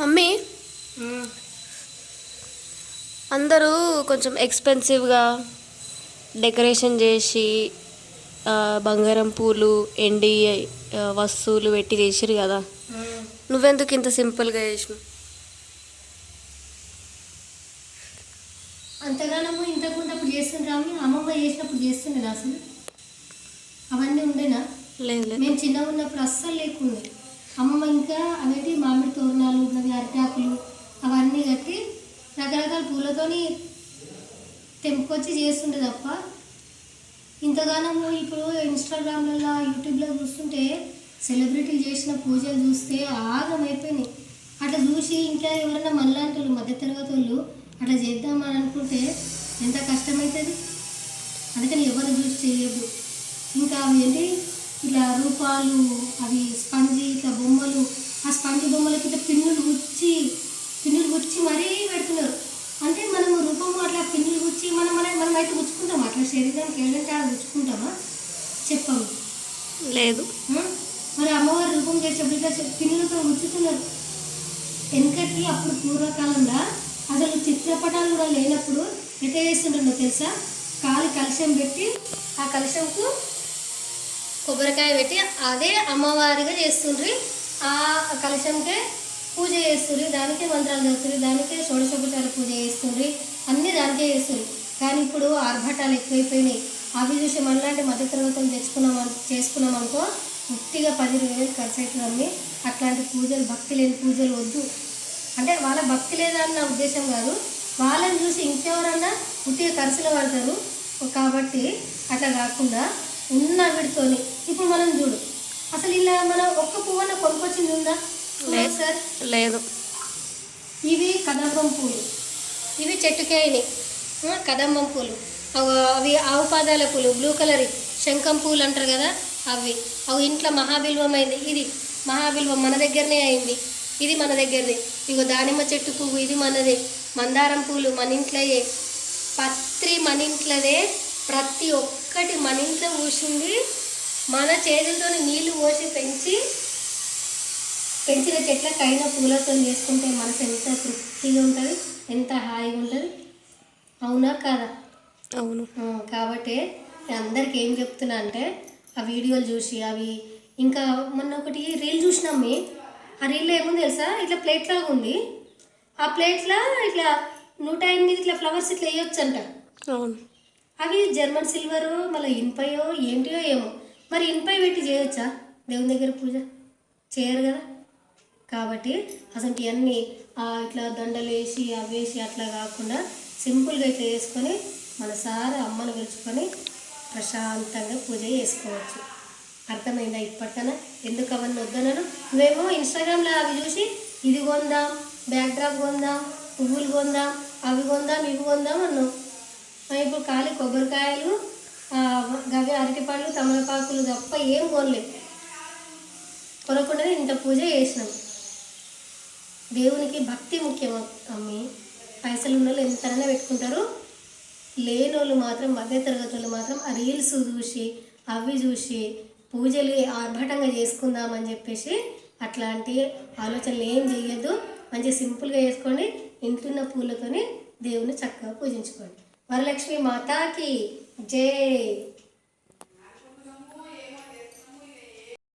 Mummy? అందరూ కొంచెం ఎక్స్పెన్సివ్గా decoration చేసి బంగారం పూలు ఎండి వస్తువులు పెట్టి చేసిరు కదా. నువ్వెందుకు ఇంత సింపుల్గా చేసినావు? అంతగానము ఇంతకుముందు అప్పుడు చేస్తుండ్రాము అమ్మమ్మ చేసినప్పుడు చేస్తుండే అసలు? అవన్నీ ఉండేనా? లేదు లేదు. మేము చిన్నగా ఉన్నప్పుడు అస్సలు లేకుండే. అమ్మమ్మ ఇంకా అనేది మామిడి తోరణాలు అవి అరిటాకులు అవన్నీ కట్టి రకరకాల పూలతోని తెంపుకొచ్చి చేస్తుండే తప్ప ఇంతగానము ఇప్పుడు ఇన్స్టాగ్రామ్లలో యూట్యూబ్లో చూస్తుంటే సెలబ్రిటీలు చేసిన పూజలు చూస్తే ఆగం అయిపోయినాయి అట్లా చూసి ఇంకా ఎవరైనా మనలాంటి వాళ్ళు మధ్యతరగతి వాళ్ళు అట్లా చేద్దామని అనుకుంటే ఎంత కష్టమవుతుంది అందుకని ఎవరు చూసి చేయొద్దు. ఇంకా అవి ఏంటి? ఇట్లా రూపాలు అవి ఆ స్పంజి బొమ్మలకి పిన్నులు గుచ్చి పిన్నులు గుచ్చి మరీ పెడుతున్నారు. అంటే మనము రూపము అట్లా పిన్నులు గుచ్చి మనం మన మనం అయితే గుచ్చుకుంటామా? అట్లా శరీరానికి ఏదంటే అలా గుచ్చుకుంటామా? చెప్పము లేదు? మరి అమ్మవారి రూపం చేసేప్పుడు ఇట్లా పిన్నులతో గుచ్చుతున్నారు. వెనకటి అప్పుడు పూర్వకాలంలో అసలు చిత్రపటాలు కూడా లేనప్పుడు ఎట్లా చేస్తుంటుందో తెలుసా? కాలి కలశం పెట్టి ఆ కలశంకు కొబ్బరికాయ పెట్టి అదే అమ్మవారిగా చేస్తుండ్రి. ఆ కలశంకే పూజ చేస్తుండ్రి దానికే మంత్రాలు చదువుతుంది దానికే షోడశోపచార పూజ చేస్తుండ్రి అన్నీ దానికే చేస్తుంది కానీ ఇప్పుడు ఆర్భటాలు ఎక్కువైపోయినాయి. అవి చూసి మనలాంటి మధ్యతరగతులు తెచ్చుకున్నాం చేసుకున్నాం అనుకో ఉట్టిగా పది ఇరవై వేలు ఖర్చు అవుతుంది అట్లాంటి పూజలు భక్తి లేని పూజలు వద్దు. అంటే వాళ్ళ భక్తి లేదన్న ఉద్దేశం కాదు. వాళ్ళని చూసి ఇంకెవరన్నా ఉట్టిగా ఖర్చులు పడతారు కాబట్టి అట్లా కాకుండా ఉన్న వీడితోని ఇప్పుడు మనం చూడు. అసలు ఇలా మనం ఒక్క పువ్వున కొనుక్కొచ్చింది ఉందా? లేదు. సార్. లేదు. ఇవి కదంబం పూలు. ఇవి చెట్టుకాయని. ఆ, కదంబం పూలు. అవ- అవి ఆవు పాదాల పూలు బ్లూ కలర్ శంఖం పూలు అంటారు కదా అవి. అవి ఇంట్లో మహాబిల్వం అయింది ఇది మహాబిల్వం మన దగ్గరనే అయింది. ఇది మన దగ్గరది. ఇగో దానిమ్మ చెట్టు పువ్వు ఇది మనదే. మందారం పూలు మన ఇంట్లోయే. పత్రి మన ఇంట్లోదే. ప్రతి ఒక్కటి మన ఇంట్లో పూసింది మన చేతులతో నీళ్ళు పోసి పెంచి పెంచిన చెట్లకైన పూలతో చేసుకుంటే మనసు ఎంత తృప్తిగా ఉంటుంది ఎంత హాయిగా ఉంటుంది. అవునా కాదా? అవును. కాబట్టి నేను అందరికి ఏం చెప్తున్నా అంటే ఆ వీడియోలు చూసి అవి ఇంకా మొన్న ఒకటి రీల్ చూసినాం మీ ఆ రీల్లో ఏముంది తెలుసా? ఇట్లా ప్లేట్ లాగా ఉంది. ఆ ప్లేట్లో ఇట్లా నూట ఎనిమిది ఇట్లా ఫ్లవర్స్ ఇట్లా వేయొచ్చు అంట అవును. అవి జర్మన్ సిల్వరు మళ్ళీ ఇనుపయో ఏంటియో ఏమో. మరి ఇనుపై పెట్టి చేయొచ్చా? దేవుని దగ్గర పూజ? చేయరు కదా? కాబట్టి అసలు ఇవన్నీ ఇట్లా దండలు వేసి అవి వేసి అట్లా కాకుండా సింపుల్గా ఇట్లా వేసుకొని మనసారి అమ్మను పిలుచుకొని ప్రశాంతంగా పూజ చేసుకోవచ్చు. అర్థమైందా ఇప్పటికన్నా ఎందుకు అవన్నీ వద్దనను? మేము ఇన్స్టాగ్రామ్లో అవి చూసి ఇది కొందాం బ్యాక్ డ్రాప్ కొందాం పువ్వులు కొందాం అవి కొందాం ఇవి కొందాం అన్నావు. ఇప్పుడు ఖాళీ కొబ్బరికాయలు గవి అరటిపళ్ళు తమలపాకులు తప్ప ఏం కొనలేదు కొనకుండానే ఇంత పూజ చేసినాం. దేవునికి భక్తి ముఖ్యం అమ్మి. పైసలు ఉన్న వాళ్ళు ఎంతైనా పెట్టుకుంటారు. లేని వాళ్ళు మాత్రం మధ్యతరగతి వాళ్ళు మాత్రం ఆ రీల్స్ చూసి అవి చూసి పూజలు ఆర్భటంగా చేసుకుందామని చెప్పేసి అట్లాంటి ఆలోచనలు ఏం చేయొద్దు మంచి సింపుల్గా చేసుకోండి. ఇంట్లున్న పూలతోని దేవుని చక్కగా పూజించుకోండి. वरलक्ष्मी माता की जय।